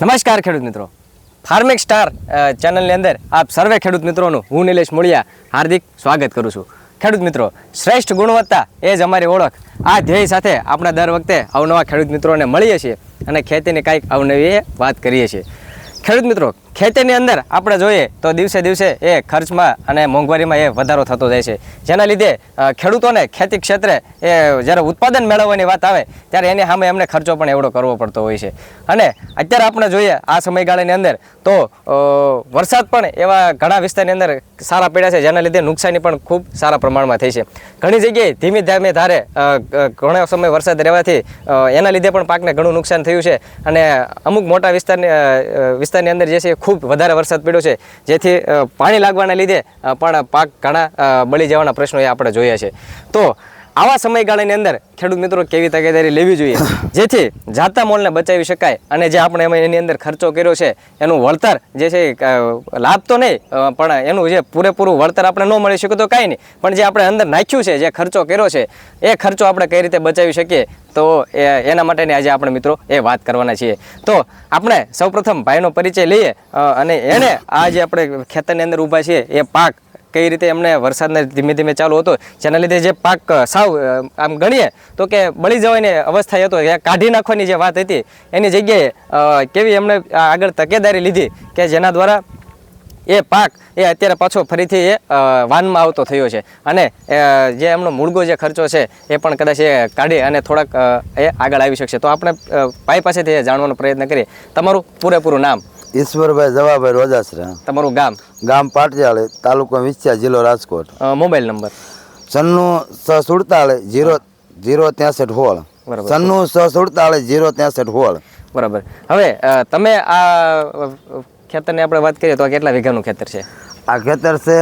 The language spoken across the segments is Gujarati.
નમસ્કાર ખેડૂત મિત્રો. ફાર્મિક સ્ટાર ચેનલની અંદર આપ સર્વે ખેડૂત મિત્રોનું હું નિલેશ મોળિયા હાર્દિક સ્વાગત કરું છું. ખેડૂત મિત્રો, શ્રેષ્ઠ ગુણવત્તા એ જ અમારી ઓળખ. આ ધ્યેય સાથે આપણે દર વખતે અવનવા ખેડૂત મિત્રોને મળીએ છીએ અને ખેતીની કાંઈક અવનવી વાત કરીએ છીએ. ખેડૂત મિત્રો ખેતીની અંદર આપણે જોઈએ તો દિવસે દિવસે એ ખર્ચમાં અને મોંઘવારીમાં એ વધારો થતો જાય છે. જેના લીધે ખેડૂતોને ખેતી ક્ષેત્રે એ જ્યારે ઉત્પાદન મેળવવાની વાત આવે, ત્યારે એની સામે એમને ખર્ચો પણ એવડો કરવો પડતો હોય છે. અને અત્યારે આપણે જોઈએ આ સમયગાળાની અંદર તો વરસાદ પણ એવા ઘણા વિસ્તારની અંદર સારા પડ્યા છે, જેના લીધે નુકસાની પણ ખૂબ સારા પ્રમાણમાં થઈ છે. ઘણી જગ્યાએ ધીમે ધીમે ધારે ઘણો સમય વરસાદ રહેવાથી એના લીધે પણ પાકને ઘણું નુકસાન થયું છે. અને અમુક મોટા વિસ્તારની વિસ્તારની અંદર જે છે ખૂબ વધારે વરસાદ પડ્યો છે. જેથી પાણી લાગવાના લીધે પણ પાક ઘણા બળી જવાના પ્રશ્નો એ આપણે જોયા છે. તો આવા સમયગાળાની અંદર ખેડૂત મિત્રો કેવી તકેદારી લેવી જોઈએ? જેથી જાતા મોલને બચાવી શકાય અને જે આપણે એમાં એની અંદર ખર્ચો કર્યો છે એનું વળતર જે છે લાભ તો નહીં પણ એનું જે પૂરેપૂરું વળતર આપણે ન મળી શકે તો કાંઈ નહીં. પણ જે આપણે અંદર નાખ્યું છે જે ખર્ચો કર્યો છે એ ખર્ચો આપણે કઈ રીતે બચાવી શકીએ? તો એ એના માટેની આજે આપણે મિત્રો એ વાત કરવાના છીએ. તો આપણે સૌપ્રથમ ભાઈનો પરિચય લઈએ અને એને આ જે આપણે ખેતરની અંદર ઊભા છીએ એ પાક કઈ રીતે એમને વરસાદને ધીમે ધીમે ચાલુ હતો? જેના લીધે જે પાક સાવ આમ ગણીએ તો કે બળી જવાની અવસ્થા હતો એ કાઢી નાખવાની જે વાત હતી, એની જગ્યાએ કેવી એમણે આગળ તકેદારી લીધી કે જેના દ્વારા એ પાક એ અત્યારે પાછો ફરીથી એ વાનમાં આવતો થયો છે. અને જે એમનો મૂળગો જે ખર્ચો છે એ પણ કદાચ એ કાઢી અને થોડાક એ આગળ આવી શકશે. તો આપણે પાઈ પાસેથી એ જાણવાનો પ્રયત્ન કરીએ. તમારું પૂરેપૂરું નામ? ઈશ્વરભાઈ જવાભાઈ રોજાસરા. તમારું ગામ? ગામ પાટિયાળી તાલુકો વિછ્યા જિલ્લો રાજકોટ. Mobile number? સન્નું સ સુડતાળીસ જીરો જીરો ત્રેસઠ હોળ. બરાબર. સન્નું સ સુડતાળીસ જીરો ત્રેસઠ હોળ. બરાબર. હવે તમે આ ખેતરની આપણે વાત કરીએ તો કેટલા વીઘાનું ખેતર છે? આ ખેતર છે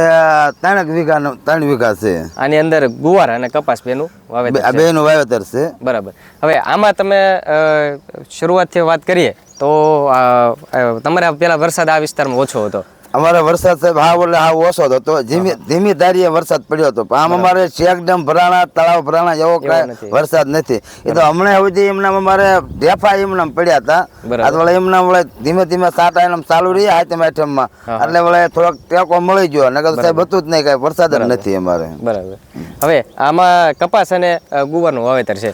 ત્રણ વીઘાનું ત્રણ વીઘા છે. આની અંદર ગુવાર અને કપાસ બેનું વાવેતર બેનું વાવેતર છે. બરાબર. હવે આમાં તમે શરૂઆતથી વાત કરીએ તો તમારા પેલા વરસાદ આ વિસ્તારમાં ઓછો હતો. અમારે વરસાદ સાહેબ હા એટલે હા ઓછો હતો. ધીમી ધીમી ધારીએ વરસાદ પડ્યો હતો. આમ અમારે ચેકડેમ ભરાણા તળાવ ભરાણા એવો. કાંઈ વરસાદ નથી. એ તો હમણાં સુધી એમના અમારે ઢેફા એમના પડ્યા હતા. આ વળે એમના વળે ધીમે ધીમે સાટા એમ ચાલુ રહ્યા હાથમ આઠમમાં. એટલે વળે થોડોક ટેકો મળી ગયો. નકર તો સાહેબ હતું જ નહીં કાંઈ વરસાદ જ નથી અમારે. બરાબર. હવે આમાં કપાસ અને ગુવારનું વાવેતર છે.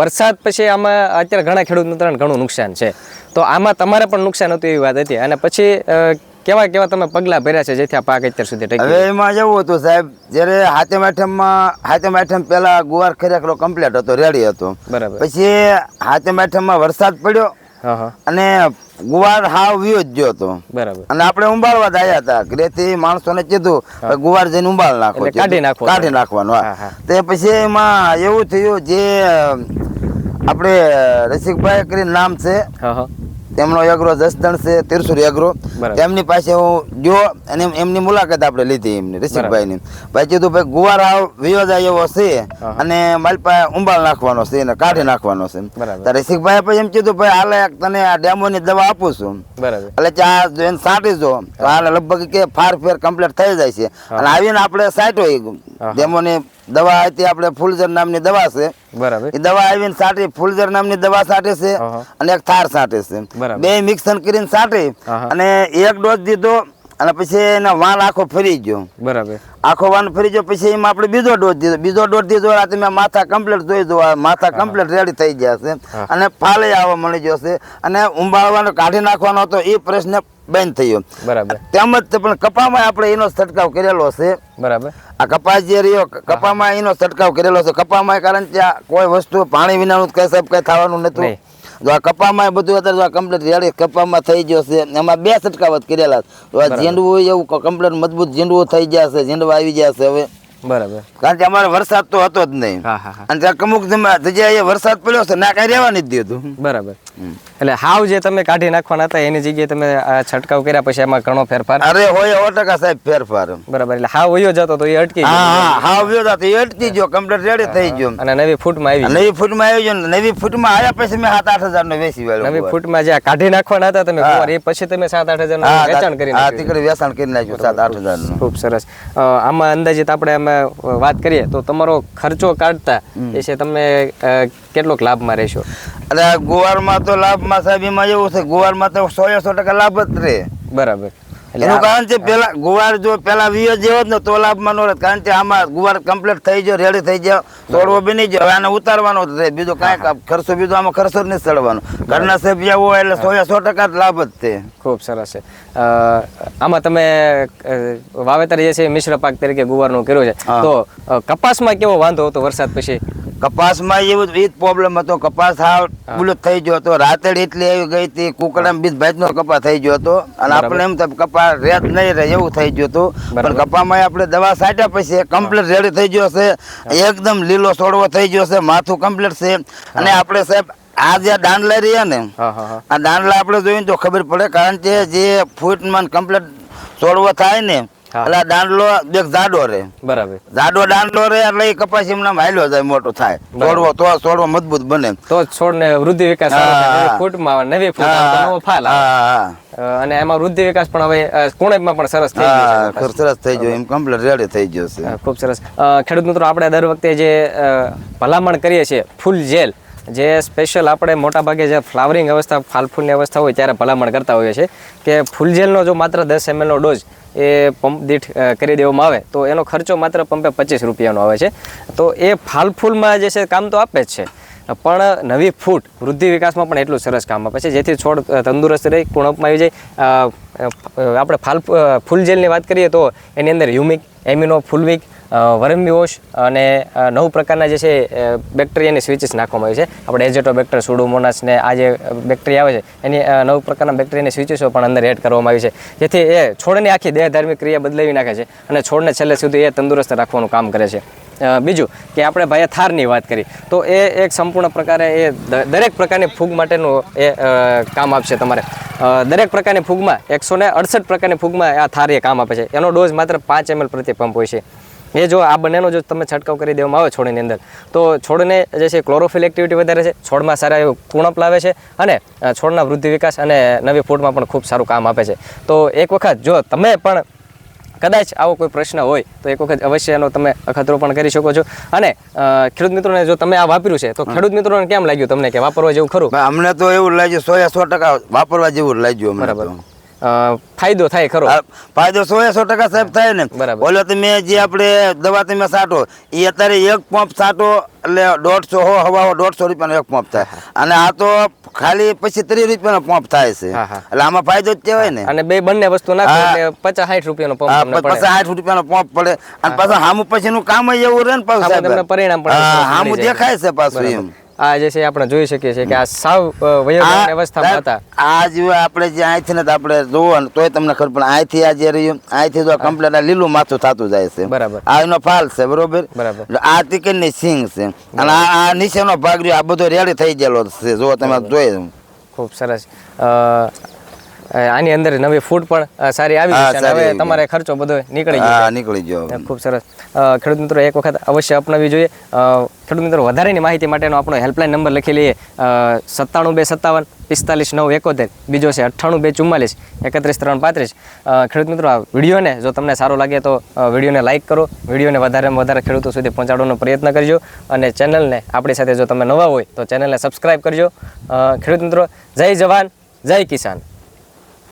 વરસાદ પછી આમાં અત્યારે ઘણા ખેડૂત મિત્રોને ઘણું નુકસાન છે. તો આમાં તમારે પણ નુકસાન હતું એવી વાત હતી. અને પછી કેવા કેવા તમે પગલા ભર્યા છે જેથી આ પાક અત્યાર સુધી હવે એમાં એવું હતું સાહેબ જ્યારે હાથમ આઠમમાં હાથમ આઠમ પહેલા ગુવાર ખરેખરો કમ્પ્લીટ હતો રેડી હતો. બરાબર. પછી હાથમ આઠમમાં વરસાદ પડ્યો અને ગુવાર હાવ વિયો જ ગયો હતો. બરાબર. અને આપણે ઉંબાળવા જ આવ્યા હતા. ઘરેથી માણસોને કીધું ગુવાર જઈને ઉંબાળ નાખો કાઢી નાખવો કાઢી નાખવાનું હા. તે પછી એમાં એવું થયું જે આપણે રસિકભાઈ કરીને નામ છે. તેમનો યગરો જસદણ છે તિરસુર યગરો તેમની પાસે હું ગયો અને એમની મુલાકાત આપણે લીધી એમની રસિકભાઈની. ભાઈ કીધું ભાઈ ગુવારાવ એવો છે અને મારી પાસે ઉંબાળ નાખવાનો છે અને કાઢી નાખવાનો છે. ત્યારે ઋષિકભાઈ પછી એમ કીધું ભાઈ હાલે તને આ ડેમોની દવા આપું છું. એટલે ચા જો એને સાટી જો હાલે લગભગ કે ફાર ફેર કમ્પ્લીટ થઈ જાય છે. અને આવીને આપણે ડેમો ડેમોની દવા હતી આપણે ફૂલઝર નામની દવા છે. બરાબર. એ દવા આવીને સાટી ફૂલઝર નામની દવા સાટે છે અને એક થાર સાટે છે. બે મિક્સન કરીને સાટે અને એક ડોઝ દીધો અને પછી એનો વાલ આખો ફરી ગયો. બરાબર. આખો વાન ફરી ગયો પછી એમાં આપણે બીજો ડોઝ દીધો. બીજો ડોઝ દીધો આ તમે માથા કમ્પ્લીટ જોઈ દો આ માથા કમ્પ્લીટ રેડી થઈ ગયા છે. અને ફાલે આવવા મળી ગયો છે. અને ઉંબાળવાનો કાઢી નાખવાનો હતો એ પ્રશ્ન બંધ થયો. બરાબર. તેમજ તે પણ કપામાં આપણે એનો છંટકાવ કરેલો છે. બરાબર. આ કપાસ જે રહ્યો કપામાં એનો છંટકાવ કરેલો છે. કપામાં કારણ કે કોઈ વસ્તુ પાણી વિનાનું કઈ સાહેબ કઈ થવાનું નતું જો આ કપામાં બધું અત્યારે જો આ કમ્પ્લીટ રેડી કપામાં થઈ ગયો છે એમાં બે સટકાવત કરેલા છે. તો આ ઝીંડવું એવું કમ્પ્લીટ મજબૂત ઝીંડવું થઈ ગયા છે ઝીંડવા આવી ગયા છે હવે બરાબર. કારણ કે અમારે વરસાદ તો હતો જ નહીં. અને ત્યાં અમુક જગ્યાએ વરસાદ પડ્યો છે ના કઈ રહેવા નથી દીધું. બરાબર. એટલે હાવ જે તમે કાઢી નાખવાના હતા એની જગ્યાએ તમે આ છંટકાવ કર્યા પછી એમાં ઘણો ફેરફાર? અરે હોય સો ટકા સાહેબ ફેરફાર. બરાબર એટલે હાવ વયો જતો તો એ અટકી હાવ વયો હા હા તો એ અટકી ગયો કમ્પ્લીટ રેડી થઈ ગયો. અને નવી ફૂટમાં આવી નવી ફૂટમાં આવી ગયો નવી ફૂટમાં આવ્યા પછી મેં સાત આઠ હજાર નો વેચી વાળ્યો નવી ફૂટમાં જે કાઢી નાખવાના હતા તમે એ પછી તમે સાત આઠ હજાર વેચાણ કરી નાખ્યું. વેચાણ કરી નાખ્યું સાત આઠ હજારનું ખૂબ સરસ. આમાં અંદાજિત આપણે આમાં વાત કરીએ તો તમારો ખર્ચો કાઢતા એ છે તમે કેટલોક લાભમાં રહેશો? અરે આ ગુવારમાં તો લાભમાં સાહેબ એમાં એવું છે ગુવારમાં તો સો સો ટકા લાભ જ રહે. બરાબર. એનું કારણ છે પેલા ગુવાર જો પેલા વીએ જેવો જ ને તો લાભમાં નો કારણ કે આમાં ગુવાર કમ્પ્લીટ થઈ ગયો રેડી થઈ ગયો છોડવો બની ગયો. હવે આને ઉતારવાનો થાય બીજો કાંઈ ખર્ચો બીજો આમાં ખર્ચો જ નહીં ચડવાનો. ઘરના સભ્ય હોય એટલે સો સો ટકા જ લાભ જ છે. ખૂબ સરસ છે. આમાં તમે વાવેતર જે છે મિશ્ર પાક તરીકે ગુવારનું કર્યું છે. તો કપાસમાં કેવો વાંધો હતો વરસાદ પછી? કપાસમાં એવું ઈ જ પ્રોબ્લેમ હતો. કપાસ હાવ બુલત થઈ ગયો હતો. રાતેડ એટલી આવી ગઈ હતી. કુકડામાં બીજ ભાજનો કપા થઈ ગયો હતો. અને આપણે એમ તો કપા રેત નહીં રહે એવું થઈ ગયું હતું. પણ કપામાં આપણે દવા છાંટ્યા પછી કમ્પ્લીટ રેડી થઈ ગયો છે. એકદમ લીલો છોડવો થઈ ગયો છે. માથું કમ્પ્લીટ છે. અને આપણે સાહેબ આ જે દાંડલા રહ્યા ને આ દાંડલા આપણે જોઈએ ને તો ખબર પડે. કારણ કે જે ફૂટમાં કમ્પ્લીટ છોડવો થાય ને. એટલે દાંડલો દેખ જાડો રે. બરાબર. જાડો દાંડલો રે એટલે એ કપાસ એમના હાલ્યો જાય મોટો થાય. છોડવો તો છોડવો મજબૂત બને. તો છોડને વૃદ્ધિ વિકાસ ફૂટમાં નવી ફૂટ ફાલ અને એમાં વૃદ્ધિ વિકાસ પણ હવે અ, કુણેપમાં પણ સરસ થઈ ગયું સરસ થઈ ગયો એમ કમ્પ્લીટ રેડી થઈ ગયો છે. ખૂબ સરસ. ખેડૂત મિત્રો આપણે દર વખતે જે ભલામણ કરીએ છીએ ફૂલ જેલ. જે સ્પેશિયલ આપણે મોટા ભાગે જે ફ્લાવરિંગ અવસ્થા, ફાલફૂલની અવસ્થા હોય ત્યારે ભલામણ કરતા હોઈએ છીએ કે ફૂલ જેલનો જો માત્ર દસ એમએલનો ડોઝ એ પંપ દીઠ કરી દેવામાં આવે, તો એનો ખર્ચો માત્ર પંપે પચીસ રૂપિયાનો આવે છે. તો એ ફાલ ફૂલમાં જે છે કામ તો આપે જ છે. પણ નવી ફૂટ વૃદ્ધિ વિકાસમાં પણ એટલું સરસ કામ આપે છે. જેથી છોડ તંદુરસ્ત રહી કુણપમાં આવી જાય. આપણે ફાલ ફૂલજેલની ફૂલ જેલની વાત કરીએ તો એની અંદર હ્યુમિક એમિનો ફૂલવિક વરમ્બીઓશ અને નવ પ્રકારના જે છે બેક્ટેરિયાની સ્વિચીસ નાખવામાં આવી છે. આપણે એજેટોબેક્ટર સુડોમોનાસ ને આ જે બેક્ટેરિયા આવે છે, એની નવ પ્રકારના બેક્ટેરિયાની સ્વિચીસો પણ અંદર એડ કરવામાં આવી છે. જેથી એ છોડની આખી દેહધાર્મિક ક્રિયા બદલાવી નાખે છે અને છોડને છેલ્લે સુધી એ તંદુરસ્ત રાખવાનું કામ કરે છે. બીજું કે આપણે ભાઈએ થારની વાત કરી, તો એ એક સંપૂર્ણ પ્રકારે એ દરેક પ્રકારની ફૂગ માટેનું એ કામ આપશે તમારે. દરેક પ્રકારની ફૂગમાં એકસો ને અડસઠ પ્રકારની ફૂગમાં આ થાર એ કામ આપે છે. એનો ડોઝ માત્ર પાંચ એમએલ પ્રતિ પંપ હોય છે. એ જો આ બંનેનો જો તમે છંટકાવ કરી દેવામાં આવે છોડની અંદર તો છોડને જે છે ક્લોરોફિલ એક્ટિવિટી વધારે છે છોડમાં સારા એવું કુણપ લાવે છે અને છોડના વૃદ્ધિ વિકાસ અને નવી ફૂડમાં પણ ખૂબ સારું કામ આપે છે. તો એક વખત જો તમે પણ કદાચ આવો કોઈ પ્રશ્ન હોય તો એક વખત અવશ્ય એનો તમે અખતરો પણ કરી શકો છો. અને ખેડૂત મિત્રોને જો તમે આ વાપર્યું છે તો ખેડૂત મિત્રોને કેમ લાગ્યું તમને કે વાપરવા જેવું ખરું? અમને તો એવું લાગ્યું સો સો ટકા વાપરવા જેવું લાગ્યું બરાબર. ફાયદો થાય ખરો. ફાયદો સો સો ટકા સાહેબ થાય ને. બરાબર. ઓલો તમે જે આપણે દવા તમે સાટો એ અત્યારે એક પંપ સાટો એટલે દોઢસો હો હવા દોઢસો રૂપિયાનો એક પંપ થાય. અને આ તો ખાલી પછી ત્રીસ રૂપિયાનો પંપ થાય છે. એટલે આમાં ફાયદો જ કહેવાય ને. અને બે બંને વસ્તુ નાખો એટલે પચાસ સાઠ રૂપિયાનો પંપ પડે. સાઠ રૂપિયાનો પંપ પડે. અને પાછું હામું પછીનું કામ એવું રહે ને પાછું પરિણામ હામું દેખાય છે પાછું એમ. આ જે છે આપણે જોઈ શકીએ છીએ કે આ સાવ વયોવૃદ્ધ અવસ્થામાં હતા. આ જે આપણે જે અહીંથી ને આપણે જોવો ને તોય તમને ખબર પણ અહીંથી આ જે રહ્યું અહીંથી તો કમ્પ્લેટ આ લીલું માથું થતું જાય છે. બરાબર. આ એનો ફાલ છે બરોબર? બરાબર. આ આ તિકડની સિંગ છે. અને આ નીચેનો ભાગ રહ્યો આ બધો રેડી થઈ ગયેલો છે જો તમે જોઈ. ખૂબ સરસ. આની અંદર નવી ફૂડ પણ સારી આવી છે હવે તમારે ખર્ચો બધો નીકળી ગયો નીકળી ગયો. ખૂબ સરસ. ખેડૂત મિત્રો એક વખત અવશ્ય અપનાવી જોઈએ. ખેડૂત મિત્રો વધારેની માહિતી માટેનો આપણો હેલ્પલાઇન નંબર લખી લઈએ. સત્તાણું બે સત્તાવન પિસ્તાલીસ નવ એકોતેર. બીજો છે અઠ્ઠાણું બે ચુમ્માલીસ એકત્રીસ ત્રણ પાંત્રીસ. ખેડૂત મિત્રો આ વિડીયોને જો તમને સારો લાગે તો વિડીયોને લાઇક કરો. વિડીયોને વધારેમાં વધારે ખેડૂતો સુધી પહોંચાડવાનો પ્રયત્ન કરજો. અને ચેનલને આપણી સાથે જો તમે નવા હોય તો ચેનલને સબસ્ક્રાઈબ કરજો. ખેડૂત મિત્રો જય જવાન જય કિસાન.